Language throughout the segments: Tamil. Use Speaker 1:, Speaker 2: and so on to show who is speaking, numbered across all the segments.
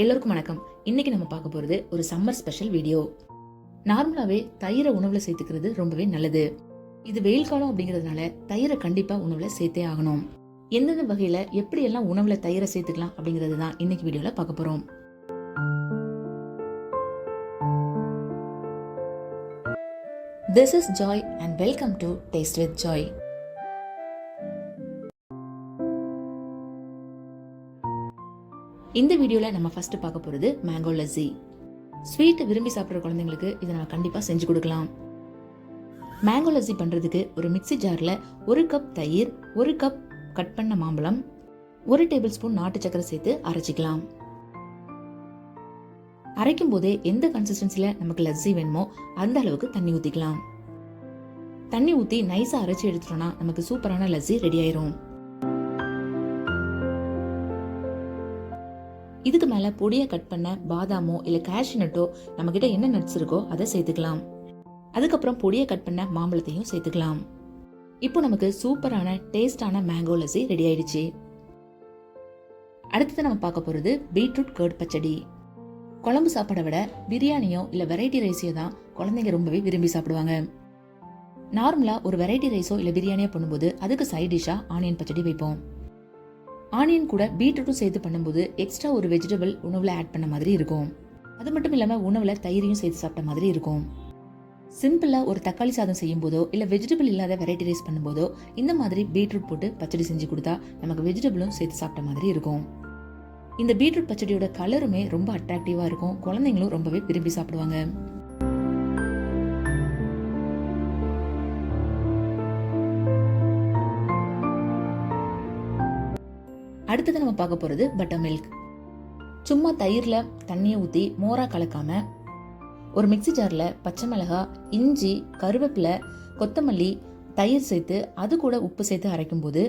Speaker 1: எல்லோருக்கும் வணக்கம். இன்னைக்கு நம்ம பார்க்க போகிறது ஒரு சம்மர் ஸ்பெஷல் வீடியோ நார்மலாகவே தயிரை உணவில் சேர்த்துக்கிறது ரொம்பவே நல்லது. இது வெயில் காலம் அப்படிங்கிறதுனால தயிரை கண்டிப்பாக உணவில் சேர்த்தே ஆகணும். எந்தெந்த வகையில் எப்படியெல்லாம் உணவில் தயிரை சேர்த்துக்கலாம் அப்படிங்கிறது தான் இன்னைக்கு வீடியோவில் பார்க்க போகிறோம் this is Joy and welcome to Taste with Joy இந்த வீடியோவில் நம்ம ஃபர்ஸ்ட் பார்க்க போகிறது மேங்கோ லஸ்ஸி ஸ்வீட் விரும்பி சாப்பிட்ற குழந்தைங்களுக்கு இதை நம்ம கண்டிப்பாக செஞ்சு கொடுக்கலாம். மேங்கோ லஸ்ஸி பண்ணுறதுக்கு ஒரு மிக்ஸி ஜாரில் ஒரு கப் தயிர் ஒரு கப் கட் பண்ண மாம்பழம் ஒரு டேபிள் ஸ்பூன் நாட்டு சக்கரை சேர்த்து அரைச்சிக்கலாம். அரைக்கும் போதே எந்த கன்சிஸ்டன்சியில் நமக்கு லஸ்ஸி வேணுமோ அந்த அளவுக்கு தண்ணி ஊற்றிக்கலாம் தண்ணி ஊற்றி நைஸாக அரைச்சி எடுத்துட்டோம்னா நமக்கு சூப்பரான லஸ்ஸி ரெடி ஆயிரும். இதுக்கு மேலே பொடியை கட் பண்ண பாதாமோ இல்லை கேஷ்யூ நம்மக்கிட்ட என்ன நட்ஸ் இருக்கோ அதை சேர்த்துக்கலாம். அதுக்கப்புறம் பொடியை கட் பண்ண மாம்பழத்தையும் சேர்த்துக்கலாம். இப்போ நமக்கு சூப்பரான டேஸ்டான மேங்கோ லஸ்ஸி ரெடி ஆயிடுச்சு. அடுத்தது நம்ம பார்க்க போகிறது பீட்ரூட் கர்ட் பச்சடி. குழம்பு சாப்பாடை விட பிரியாணியோ இல்லை வெரைட்டி ரைஸையோ தான் குழந்தைங்க ரொம்பவே விரும்பி சாப்பிடுவாங்க. நார்மலாக ஒரு வெரைட்டி ரைஸோ இல்லை பிரியாணியோ பண்ணும்போது அதுக்கு சைட் டிஷ்ஷாக ஆனியன் பச்சடி வைப்போம். ஆனியன் கூட பீட்ரூட்டும் சேர்த்து பண்ணும்போது எக்ஸ்ட்ரா ஒரு வெஜிடபிள் உணவுல ஆட் பண்ண மாதிரி இருக்கும். அது மட்டும் இல்லாம உணவுல தயிரையும் சேர்த்து சாப்பிட்ட மாதிரி இருக்கும். சிம்பிளா ஒரு தக்காளி சாதம் செய்யும் போதோ இல்ல வெஜிடபிள் இல்லாத வெரைட்டி ரைஸ் பண்ணும்போதோ இந்த மாதிரி பீட்ரூட் போட்டு பச்சடி செஞ்சு கொடுத்தா நமக்கு வெஜிடபிளும் சேர்த்து சாப்பிட்ட மாதிரி இருக்கும். இந்த பீட்ரூட் பச்சடியோட கலருமே ரொம்ப அட்ராக்டிவா இருக்கும். குழந்தைங்களும் ரொம்பவே விரும்பி சாப்பிடுவாங்க. அடுத்தது நம்ம பார்க்க போகிறது பட்டர் மில்க் சும்மா தயிரில் தண்ணியை ஊற்றி மோராக கலக்காமல் ஒரு மிக்ஸி ஜாரில் பச்சை மிளகாய் இஞ்சி கருவேப்பிலை கொத்தமல்லி தயிர் சேர்த்து அது கூட உப்பு சேர்த்து அரைக்கும்போது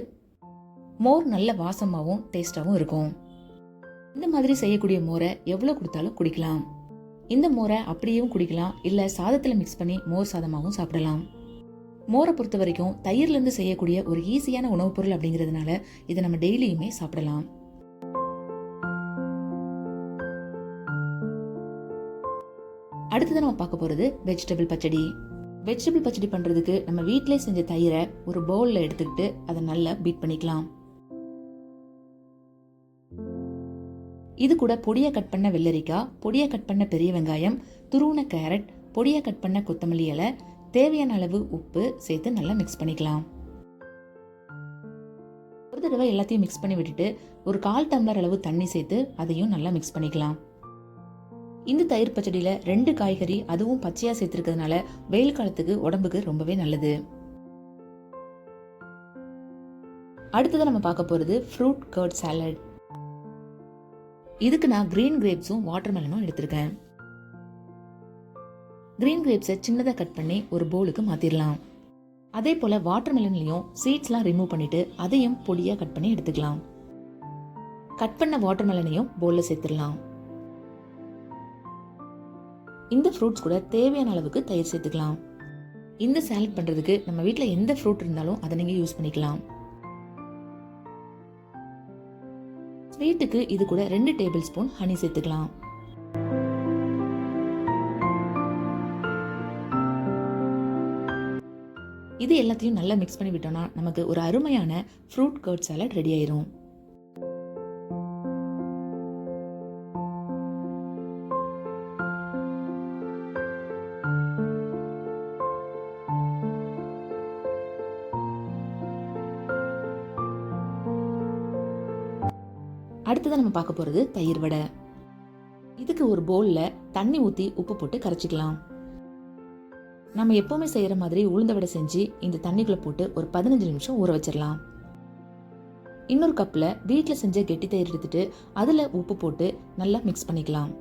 Speaker 1: மோர் நல்ல வாசமாகவும் டேஸ்டாகவும் இருக்கும். இந்த மாதிரி செய்யக்கூடிய மோரை எவ்வளோ கொடுத்தாலும் குடிக்கலாம். இந்த மோரை அப்படியும் குடிக்கலாம் இல்லை சாதத்தில் மிக்ஸ் பண்ணி மோர் சாதமாகவும் சாப்பிடலாம். மோரை பொறுத்த வரைக்கும் தயிர்லேருந்து செய்யக்கூடிய ஒரு ஈஸியான உணவுப் பொருள் அப்படிங்கிறதுனால இதை நம்ம டெய்லியுமே சாப்பிடலாம். அடுத்தது நம்ம பார்க்க போகிறது வெஜிடபிள் பச்சடி. வெஜிடபிள் பச்சடி பண்ணுறதுக்கு நம்ம வீட்டிலே செஞ்ச தயிரை ஒரு பவுலில் எடுத்துக்கிட்டு அதை நல்லா பீட் பண்ணிக்கலாம். இது கூட பொடியை கட் பண்ண வெள்ளரிக்காய் பொடியை கட் பண்ண பெரிய வெங்காயம் துருவன கேரட் பொடியை கட் பண்ண கொத்தமல்லி இலை தேவையான அளவு உப்பு சேர்த்து நல்லா மிக்ஸ் பண்ணிக்கலாம். ஒரு தடவை எல்லாத்தையும் மிக்ஸ் பண்ணி விட்டுட்டு ஒரு கால் டம்ளர் அளவு தண்ணி சேர்த்து அதையும் நல்லா மிக்ஸ் பண்ணிக்கலாம். இந்த தயிர் பச்சடியில் ரெண்டு காய்கறி அதுவும் பச்சையாக சேர்த்துருக்கிறதுனால வெயில் காலத்துக்கு உடம்புக்கு ரொம்பவே நல்லது. அடுத்தது நம்ம பார்க்க போகிறது ஃப்ரூட் கர்ட் சாலட் இதுக்கு நான் கிரீன் கிரேப்ஸும் வாட்டர் மெலனும் எடுத்திருக்கேன். கிரீன் கிரேப்ஸை சின்னதாக கட் பண்ணி ஒரு போலுக்கு மாற்றிடலாம் அதே போல் வாட்டர் மெலன்லேயும் சீட்ஸ்லாம் ரிமூவ் பண்ணிவிட்டு அதையும் பொடியாக கட் பண்ணி எடுத்துக்கலாம். கட் பண்ண வாட்டர் மெலனையும் போலில் சேர்த்துடலாம். இந்த ஃப்ரூட்ஸ் கூட தேவையான அளவுக்கு தயிர் சேர்த்துக்கலாம். இந்த சாலட் பண்ணுறதுக்கு நம்ம வீட்டில் எந்த ஃப்ரூட் இருந்தாலும் அதை நீங்கள் யூஸ் பண்ணிக்கலாம். ஸ்வீட்டுக்கு இது கூட ரெண்டு டேபிள் ஸ்பூன் ஹனி சேர்த்துக்கலாம். இது எல்லாத்தையும் நல்லா மிக்ஸ் பண்ணி விட்டோம்னா நமக்கு ஒரு அருமையான ஃப்ரூட் கர்ட் சாலட் ரெடி ஆயிரும். அடுத்ததான் நம்ம பார்க்க போகிறது தயிர் வடை. இதுக்கு ஒரு பவுலில் தண்ணி ஊற்றி உப்பு போட்டு கரைச்சிக்கலாம். நம்ம எப்பவுமே செய்யற மாதிரி உளுந்த வடை செஞ்சு இந்த தண்ணிக்குள்ள போட்டு ஒரு பதினஞ்சு நிமிஷம் ஊற வச்சிடலாம் இன்னொரு கப்ல வீட்டில் செஞ்ச கெட்டி தயிர் எடுத்துட்டு அதுல உப்பு போட்டு நல்லா மிக்ஸ் பண்ணிக்கலாம்.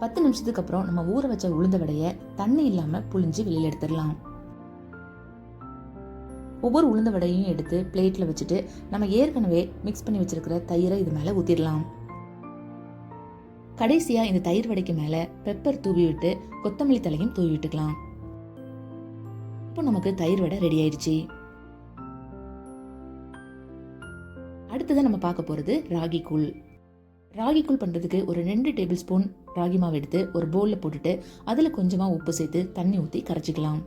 Speaker 1: பத்து நிமிஷத்துக்கு அப்புறம் நம்ம ஊற வச்ச உளுந்த வடைய தண்ணி இல்லாம புழிஞ்சு வெளியில எடுத்துடலாம். ஒவ்வொரு உளுந்த வடையும் எடுத்து பிளேட்ல வச்சுட்டு நம்ம ஏற்கனவே மிக்ஸ் பண்ணி வச்சிருக்கிற தயிரை இது மேல ஊத்திடலாம். கடைசியா இந்த தயிர் வடைக்கு மேல பெப்பர் தூவி விட்டு கொத்தமல்லி தலையும் தூவி விட்டுக்கலாம் இப்போ நமக்கு தயிர் வடை ரெடி ஆயிடுச்சு. அடுத்ததான் நம்ம பார்க்க போகிறது ராகி கூழ். ராகி கூழ் பண்ணுறதுக்கு ஒரு ரெண்டு டேபிள் ஸ்பூன் ராகி மாவு எடுத்து ஒரு பவுலில் போட்டுட்டு அதில் கொஞ்சமாக உப்பு சேர்த்து தண்ணி ஊற்றி கரைச்சிக்கலாம்.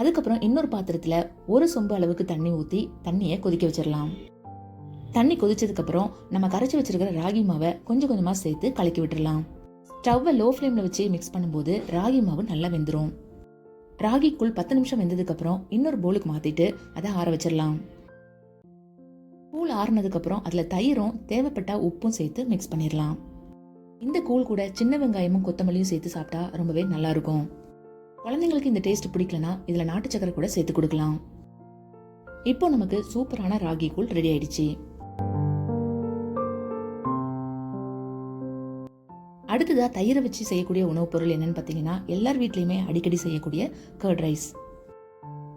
Speaker 1: அதுக்கப்புறம் இன்னொரு பாத்திரத்தில் ஒரு சொம்பு அளவுக்கு தண்ணி ஊற்றி தண்ணியை கொதிக்க வச்சிடலாம். தண்ணி கொதிச்சதுக்கப்புறம் நம்ம கரைச்சி வச்சிருக்கிற ராகி மாவை கொஞ்சம் கொஞ்சமாக சேர்த்து கலக்கி விட்டுடலாம் ஸ்டவ்வை லோ ஃப்ளேமில் வச்சு மிக்ஸ் பண்ணும்போது ராகி மாவு நல்லா வெந்துடும் ராகி கூழ் பத்து நிமிஷம் வெந்ததுக்கப்புறம் இன்னொரு போலுக்கு மாற்றிட்டு அதை ஆற வச்சிடலாம். கூழ் ஆறுனதுக்கப்புறம் அதில் தயிரும் தேவைப்பட்ட உப்பும் சேர்த்து மிக்ஸ் பண்ணிடலாம். இந்த கூழ் கூட சின்ன வெங்காயமும் கொத்தமல்லியும் சேர்த்து சாப்பிட்டா ரொம்பவே நல்லா இருக்கும். குழந்தைங்களுக்கு இந்த டேஸ்ட் பிடிக்கலனா இதில் நாட்டு சக்கரை கூட சேர்த்து கொடுக்கலாம். இப்போ நமக்கு சூப்பரான ராகி கூழ் ரெடி ஆயிடுச்சு. அடுத்ததாக தயிரை வச்சு செய்யக்கூடிய உணவுப் பொருள் என்னன்னு பார்த்தீங்கன்னா எல்லார் வீட்லேயுமே அடிக்கடி செய்யக்கூடிய கர்ட் ரைஸ்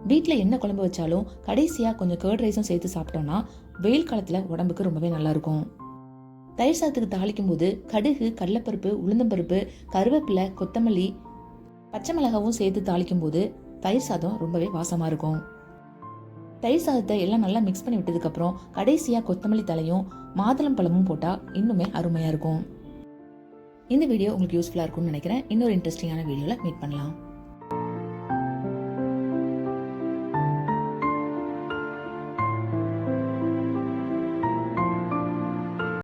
Speaker 1: வீட்டில் என்ன குழம்பு வச்சாலும் கடைசியாக கொஞ்சம் கர்ட் ரைஸும் சேர்த்து சாப்பிட்டோம்னா வெயில் காலத்தில் உடம்புக்கு ரொம்பவே நல்லாயிருக்கும். தயிர் சாதத்துக்கு தாளிக்கும் போது கடுகு கடலைப்பருப்பு உளுந்தம்பருப்பு கருவேப்பிலை கொத்தமல்லி பச்சை மிளகாவும் சேர்த்து தாளிக்கும் போது தயிர் சாதம் ரொம்பவே வாசமாக இருக்கும். தயிர் சாதத்தை எல்லாம் நல்லா மிக்ஸ் பண்ணி விட்டதுக்கப்புறம் கடைசியாக கொத்தமல்லி தலையும் மாதுளம் பழமும் போட்டால் இன்னுமே அருமையாக இருக்கும். இந்த வீடியோ உங்களுக்கு யூஸ்ஃபுல்லாக இருக்கும்னு நினைக்கிறேன். இன்னொரு இன்ட்ரெஸ்டிங்கான வீடியோவில் மீட் பண்ணலாம்.